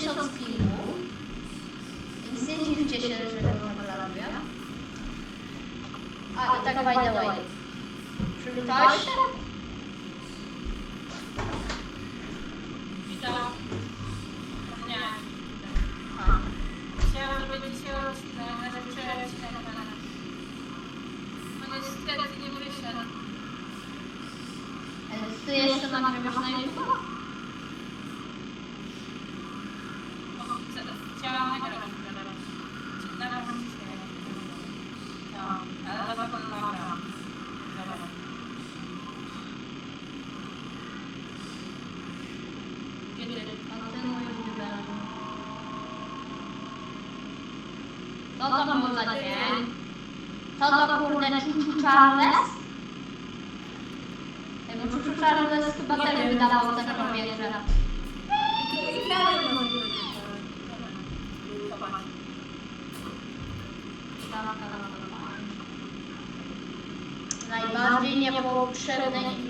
50 filmów. Nie dziwcie się, że tak to Polarobię. A, tak by the way. co to był za dzień? Co to kurde Czuczu Charles? Tego Czuczu Charles chyba tyle wydawał za powietrze. Najbardziej niepotrzebne i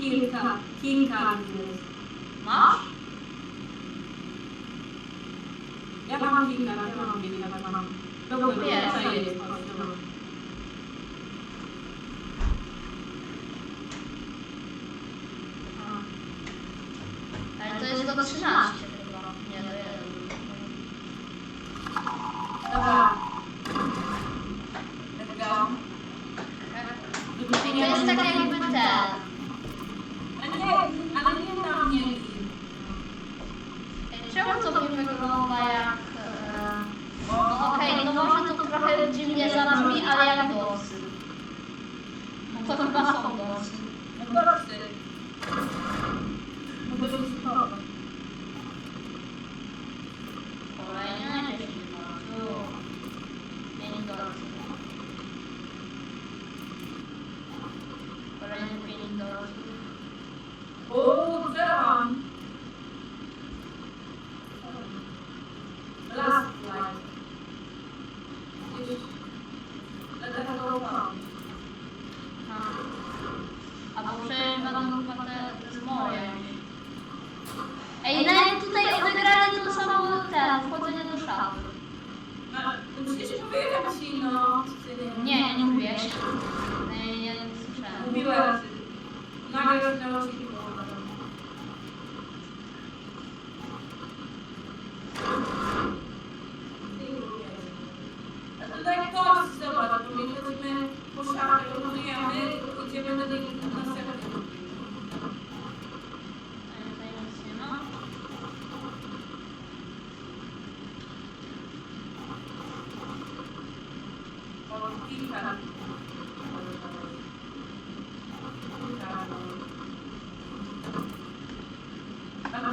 кілька, кілька разів. Маш? Я вам кілька разів, я вам кілька разів. Добре, я вам кілька разів. 他们那好 Nie, nie mówiłeś. No nie, nie słyszałem. Mówiłem.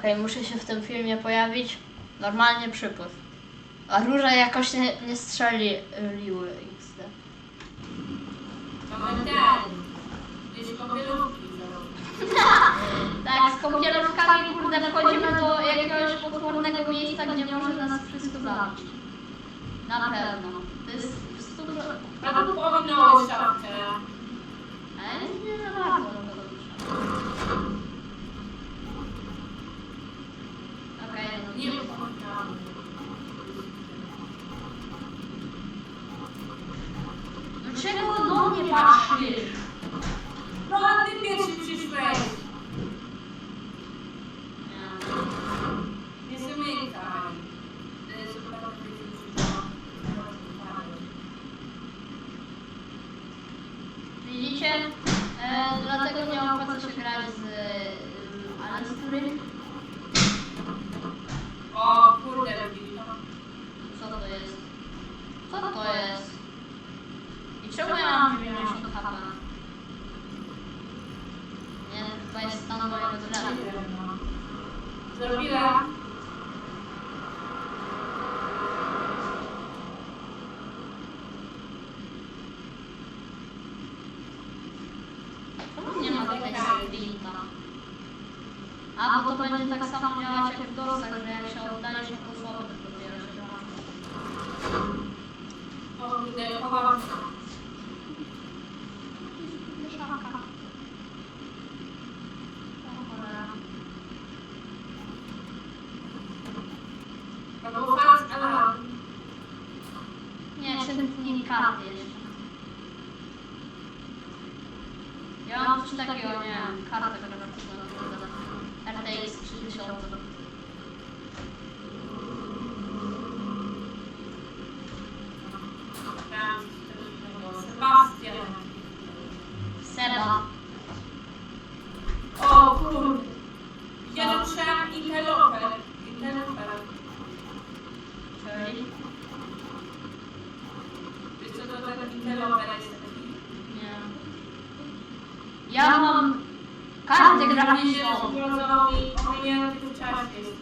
Okej, muszę się w tym filmie pojawić. Normalnie przypływ. A róże jakoś nie, nie strzeliły XD. Mamy ten. Gdzieś kąpielówki zrobić. Tak, z kąpielówkami, kurde, wchodzimy do jakiegoś potwornego miejsca, gdzie może nas wszystko zabić. Na pewno. To jest w stu... A tu powinnało szafkę. Ale nie za bardzo tego dobrze. Okej, no Nie Dlaczego do mnie patrzysz? Sprinta? A, to będzie tak samo działać jak w DOSach, że jako słaby, to dopiero się się. również ogrodowi ominiętych uczestników.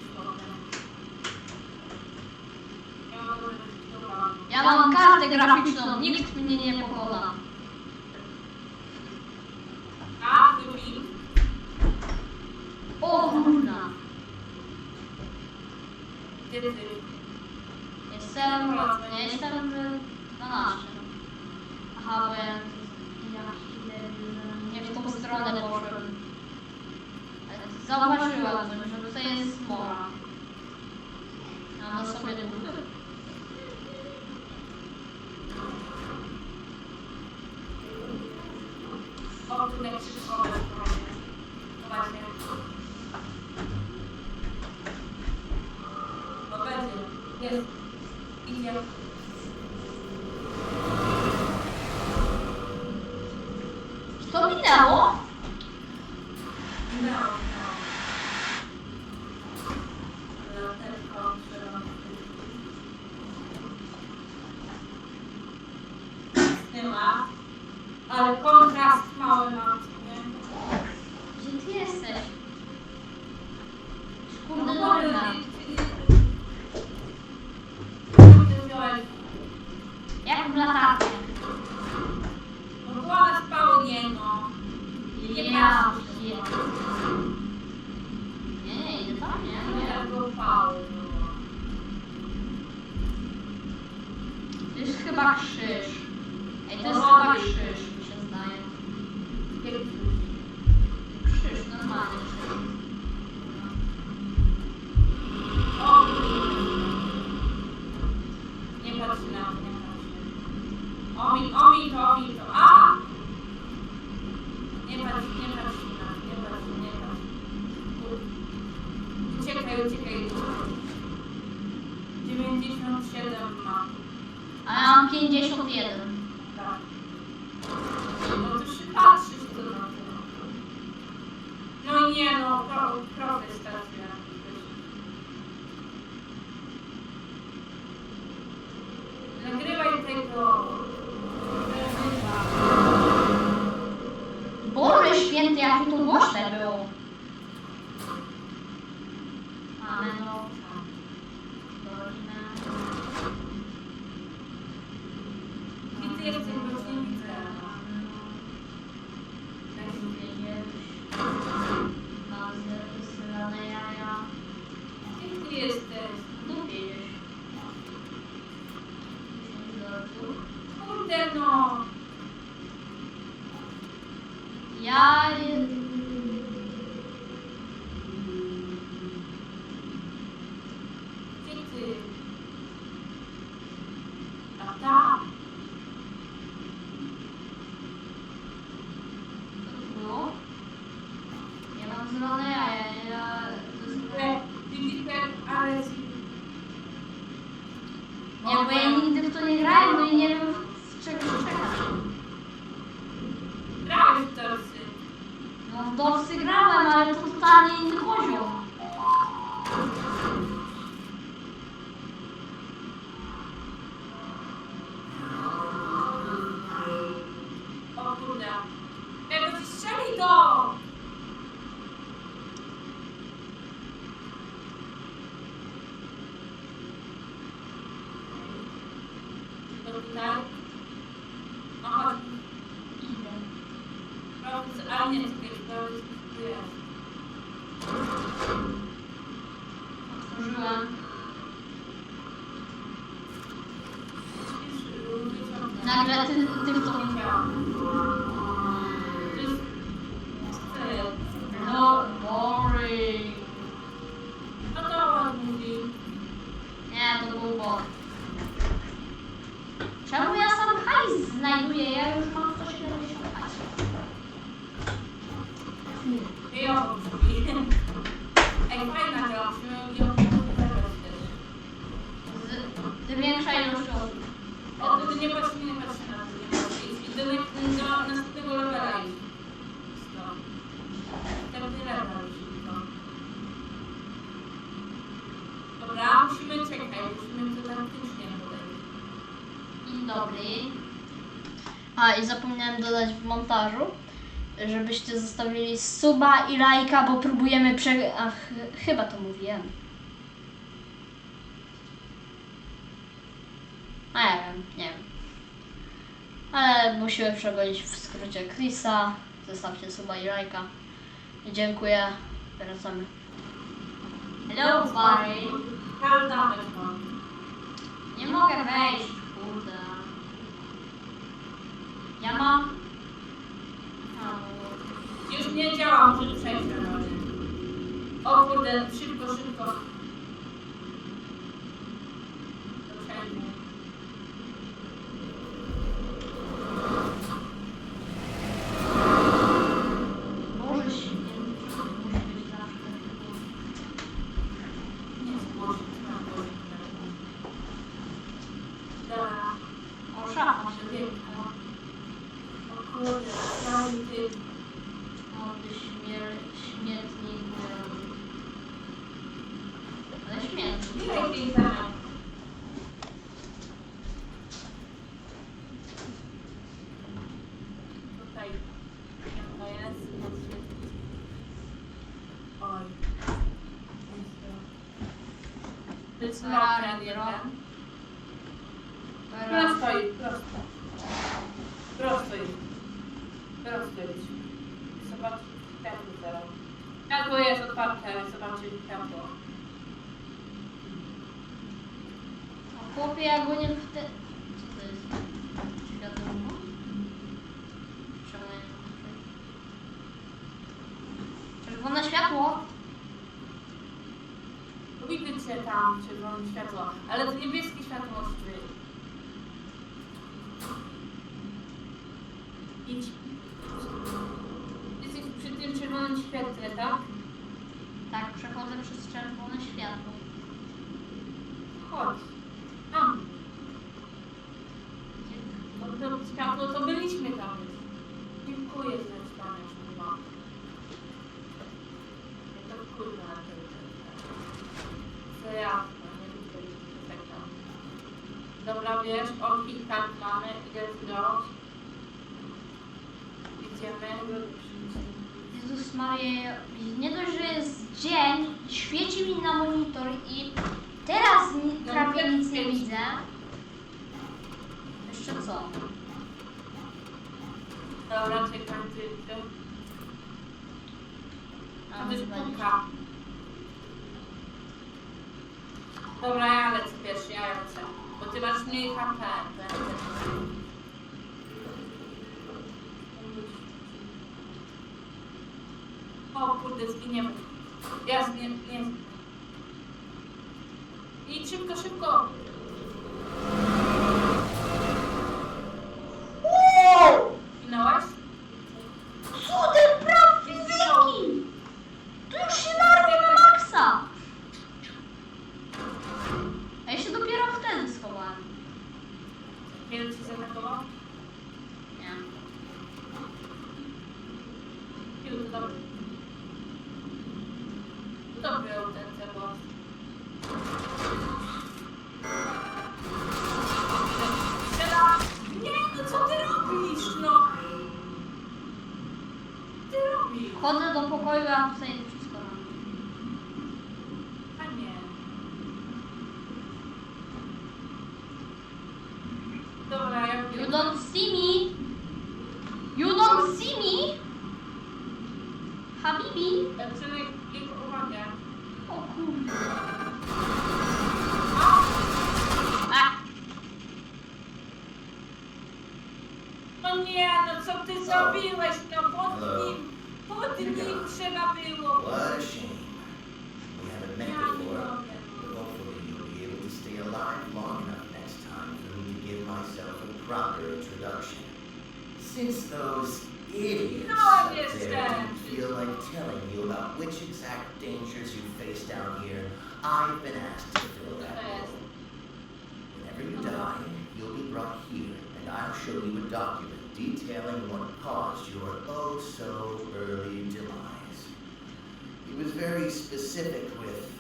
Ja mam kartę graficzną, nikt mnie nie pokona. A, drugi. O kurna. Gdzie ty? Jestem, nie jestem 12. Aha, bo ja, ja nie w tą stronę poszłem. zauważyła, że to jest mowa. A na sobie nie było. Odnę przyszłość. No będzie. Jest. Idzie. Co minęło? Minęło. I'll árbitro do Mm-hmm. Ná! Ej, o, mówi. Ej, fajna gra, musimy ją zagrać też. Z, zwiększa ilość osób. O, to nie patrz, nie patrz na to, nie patrz. I do, do następnego levela idź. No. Następny level już. No. Dobra, musimy czekać, musimy to taktycznie podejść. Dzień dobry. A i zapomniałem dodać w montażu, żebyście zostawili suba i lajka, bo próbujemy prze... Ach, chyba to mówiłem. A ja wiem, nie wiem. Ale musimy przegonić w skrócie Chrisa. Zostawcie suba i lajka. I dziękuję. Wracamy. Hello, Barry. Cały damage. Nie mogę wejść, kurde. Ja mam. Nie działa, może przejść na razie. O kurde, szybko, szybko. To przejdzie. Boże święty, musi być zawsze takie było. Nie zgłosić, nie zgłosić. Dobra. O, szafa się Wiem. wyjęła. O kurde, cały ty. O, ty śmier... śmietnik. Ale śmietnik. Ile tej zamiast? Tutaj. To jest. Oj. To jest lokal jeden. Prosto idź, prosto. Prosto idź. Prosto idź. Zobacz światło teraz. Światło jest otwarte, zobaczcie światło. O, chłopie, ja go nie w te... Co to jest? Światło? Czemu ja nie mogę przejść? Czerwone światło? Widzę cię tam, czerwone światło, ale to niebieskie światło ostrzyj. Idź. Jesteś przy tym czerwonym świetle, tak? Tak, przechodzę przez czerwone światło. Chodź. Tam. Bo to światło to byliśmy tam już. Dziękuję za wspaniałe wiesz, o kilka mamy, let's go. Idziemy. Jezus Maria, nie dość, że jest dzień, świeci mi na monitor i teraz No, prawie nic nie widzę. Jeszcze co? Dobra, czekaj, ty, ty. A to jest puka. Dobra, ja lecę ty masz mniej HP. O kurde, zginiemy. Ja zginię, nie. Idź szybko, szybko. Mau 所以 Since those idiots up there feel like telling you about which exact dangers you face down here, I've been asked to fill that role. Whenever you die, you'll be brought here, and I'll show you a document detailing what caused your oh so early demise. He was very specific with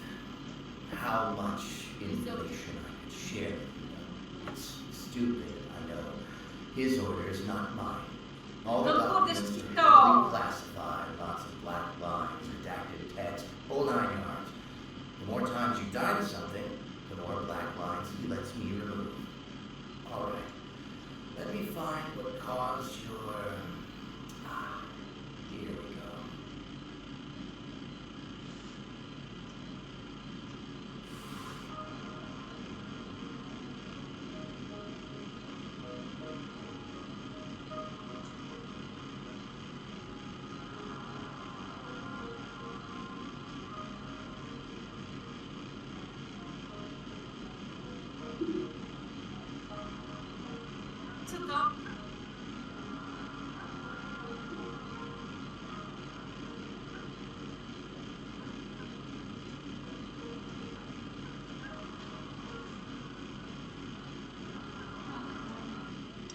how much information I could share with you. It's stupid, I know. His orders, not mine. All the documents are ścisko! heavily classified, lots of black lines, redacted text, whole nine yards. The more times you die to something,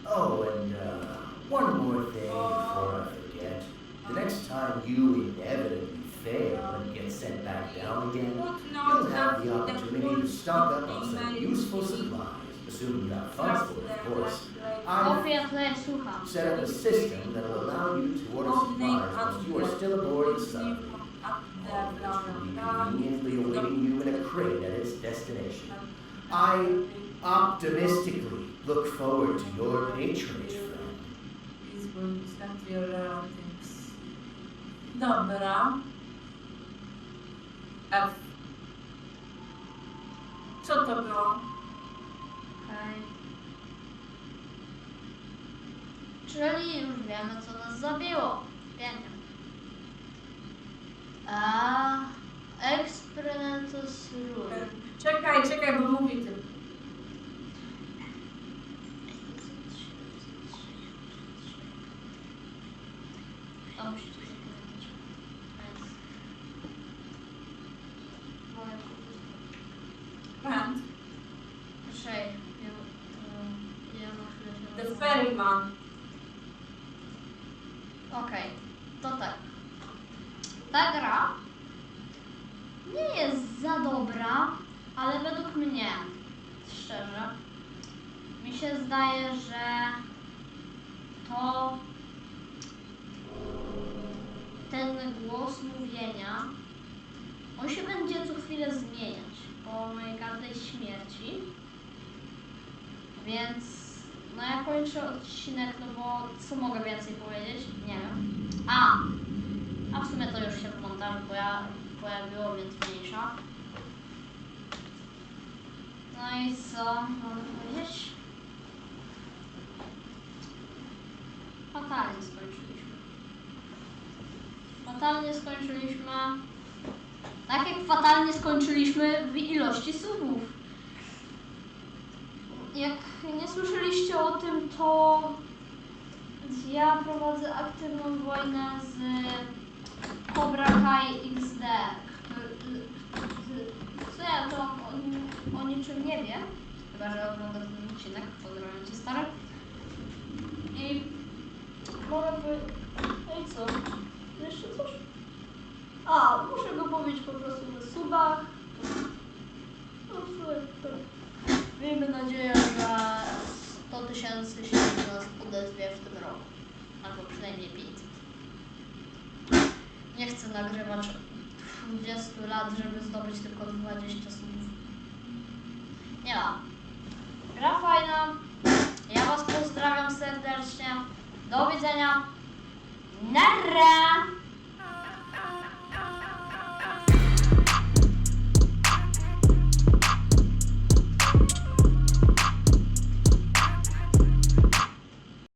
Oh, and uh, one more thing before I forget. The next time you inevitably fail and get sent back down again, you'll have the opportunity to stock up on some useful supplies, assuming you have funds for it, of course. I've Chłopie, ja tutaj słucham. set up a system that will allow you to order supplies while you are still aboard the submarine. All of which will be conveniently awaiting you in a crate at its destination. I optimistically look forward to your patronage, friend. Please will send your relatives. Dobra. F. Co to było? Czyli już wiemy, co nas zabiło. Pięknie. A Experimentus Rule. Czekaj, czekaj, bo mówi tym. To musicie zapamiętać. Więc... Moje Hand. Proszę, ja, to- ja na chwilę się The ferryman. Okej, to tak. Ta gra nie jest za dobra, ale według mnie, szczerze, mi się zdaje, że to ten głos mówienia, on się będzie co chwilę zmieniać po mojej każdej śmierci. Więc no ja kończę odcinek, no bo co mogę więcej powiedzieć? Nie wiem. A! A w sumie to już się w montażu poja- pojawiło, więc mniejsza. No i co mogę powiedzieć? Fatalnie skończyliśmy. Fatalnie skończyliśmy. Tak jak fatalnie skończyliśmy w ilości subów. Jak nie słyszeliście o tym, to ja prowadzę aktywną wojnę z Cobra Kai XD. Co ja to o, o niczym nie wiem, chyba że ogląda ten odcinek, pozdrawiam cię stary. I mogę by... No i co? Jeszcze? A, muszę go powiedzieć po prostu na subach. No to... Miejmy nadzieję, że 100 tysięcy się do nas odezwie w tym roku. Albo przynajmniej 500. Nie chcę nagrywać 20 lat, żeby zdobyć tylko 20 subów. Nie ma. Gra fajna. Ja Was pozdrawiam serdecznie. Do widzenia. Nara!